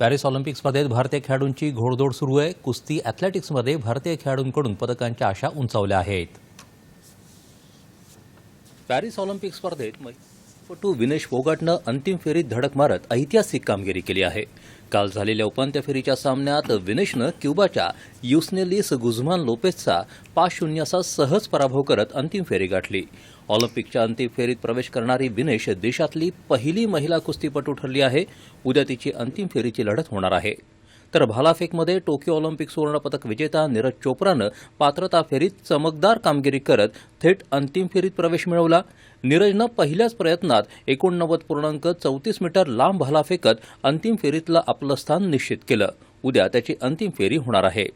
Paris Olympic स्पर्धेत भारतीय खेळाडूंची घोडदौड सुरू आहे. कुस्ती अॅथलेटिक्समध्ये भारतीय खेळाडूंकडून पदकांच्या आशा उंचावल्या आहेत. पॅरिस ऑलिम्पिक स्पर्धेत पटू विनेश फोगाटनं अंतिम फेरीत धडक मारत ऐतिहासिक कामगिरी केली आहे. काल झालेल्या उपांत्य फेरीच्या सामन्यात विनेशनं क्युबाच्या युसनेलिस गुझमान लोपेसचा पाच शून्य असा सहज पराभव करत अंतिम फेरी गाठली. ऑलिम्पिकच्या अंतिम फेरीत प्रवेश करणारी विनेश देशातली पहिली महिला कुस्तीपटू ठरली आहे. उद्या तिची अंतिम फेरीची लढत होणार आहे. तर भालाफेकमध्ये टोकियो ऑलिम्पिक सुवर्णपदक विजेता नीरज चोप्रानं पात्रता फेरीत चमकदार कामगिरी करत थेट अंतिम फेरीत प्रवेश मिळवला. नीरजनं पहिल्याच प्रयत्नात एकोणनव्वद पूर्णांक चौतीस मीटर लांब भाला फेकत अंतिम फेरीतलं आपलं स्थान निश्चित केलं. उद्या त्याची अंतिम फेरी होणार आहे.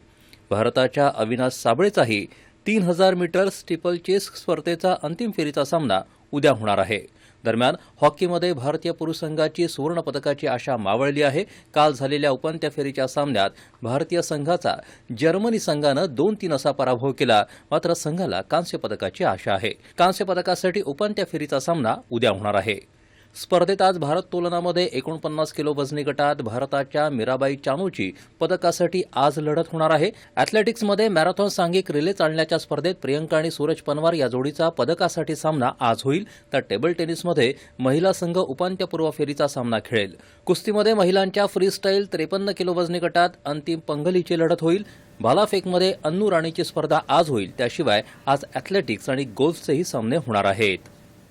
भारताच्या अविनाश साबळेचाही तीन हजार मीटर स्टिपल चेस स्पर्धेचा अंतिम फेरीचा सामना उद्या होणार आहे. दरम्यान हॉकीमध्ये भारतीय पुरुष संघाची सुवर्णपदकाची आशा मावळली आहे. काल झालेल्या उपांत्य फेरीच्या सामन्यात भारतीय संघाचा जर्मनी संघानं दोन तीन असा पराभव केला. मात्र संघाला कांस्य पदकाची आशा आहे. कांस्य पदकासाठी उपांत्य फेरीचा सामना उद्या होणार आहे. स्पर्धेत आज भारत तोलनामध्ये एकोणपन्नास किलो वजनी गटात भारताच्या मीराबाई चानूची पदकासाठी आज लढत होणार आहे. अॅथलेटिक्समध्ये मॅरेथॉन सांघिक रिले चालण्याच्या स्पर्धेत प्रियंका आणि सूरज पनवार या जोडीचा पदकासाठी सामना आज होईल. तर टेबल टेनिसमध्ये महिला संघ उपांत्यपूर्व फेरीचा सामना खेळेल. कुस्तीमध्ये महिलांच्या फ्रीस्टाईल त्रेपन्न किलो वजनी गटात अंतिम पंगलीची लढत होईल. भालाफेकमध्ये अन्नू राणीची स्पर्धा आज होईल. त्याशिवाय आज अॅथलेटिक्स आणि गोल्फचेही सामने होणार आहेत.